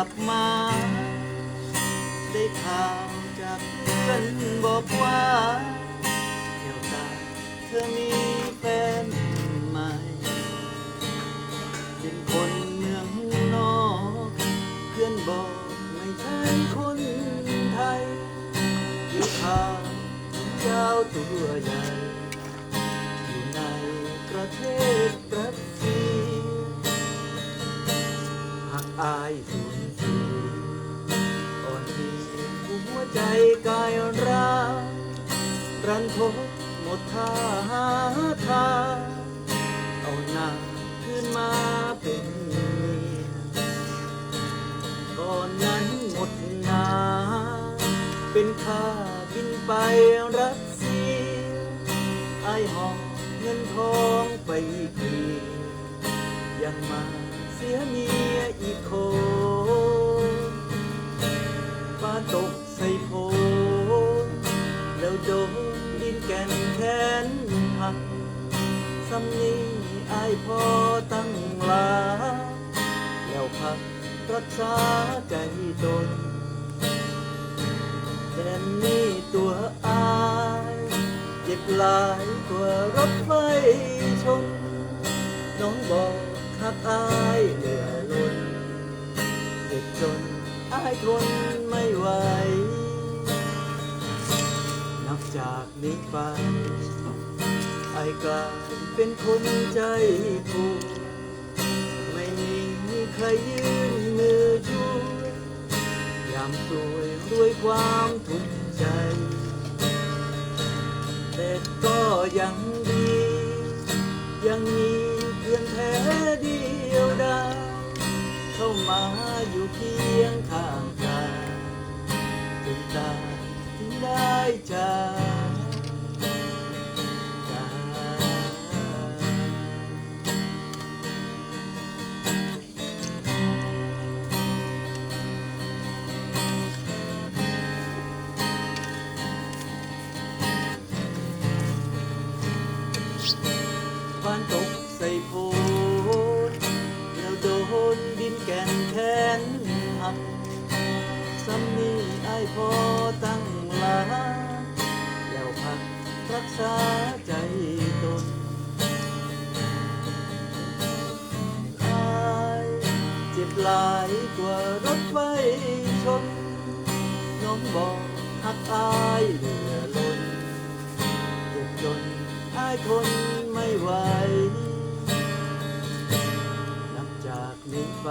ลับมา ได้ข่าวจากเพื่อนบอกว่าเกี่ยวตาเธอมีแฟนใหม่ เป็นคนเมืองนอก เพื่อนบอกไม่ใช่คนไทยอยู่างเจ้าตัวใหญ่ อยู่ในประเทศรัส อายสูญเสียอ่อนเพลียหัวใจกายร้ารันทดหมดท่าหาทางเอาหน้าขึ้นมาเป็นเมียก่อนนั้นหมดหนาเป็นค่าบินไปรัสเซียไอหอบเงินทองไปเกลียยังมาเสียมี แก่นแขนหักสำนี้อายพอตั้งลา แล้วพักรักษาใจตนแต่นี่ตัวอายเจ็บหลายกว่ารถไฟชนน้องบอกหักอายเหลือล้นเจ็บจนอายทนไม่ไหว จากนี้ไป ไอกลายเป็นคนใจผูกไม่มีใครยืนมือช่วยยามสวยด้วยความทุกข์ใจ แต่ก็ยังดี ยังมีเพื่อนแท้เดียวดาเข้ามา ตั้งหลาแล้วพักรักษาใจตนอายเจ็บหลายกว่ารถไฟชน น้องบอกหักอายเหลือล้นเจ็บจนอายทนไม่ไหวนับจากนี้ไป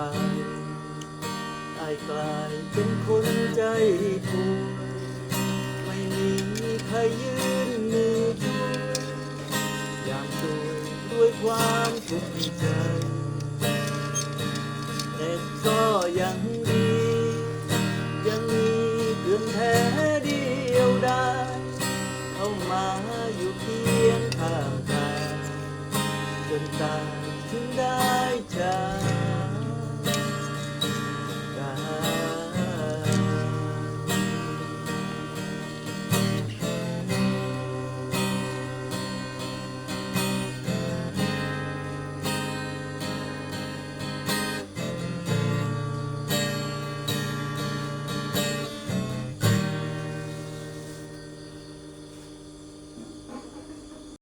อายกลายเป็นคนใจป่วยไม่มีใคร ยืนมือช่วยอย่างสวยด้วยความทุกข์ใจ แต่ก็ยังดี ยังมีเพื่อนแท้เดียวได้เข้ามาอยู่เคียงข้างกายจนตายถึงได้จาก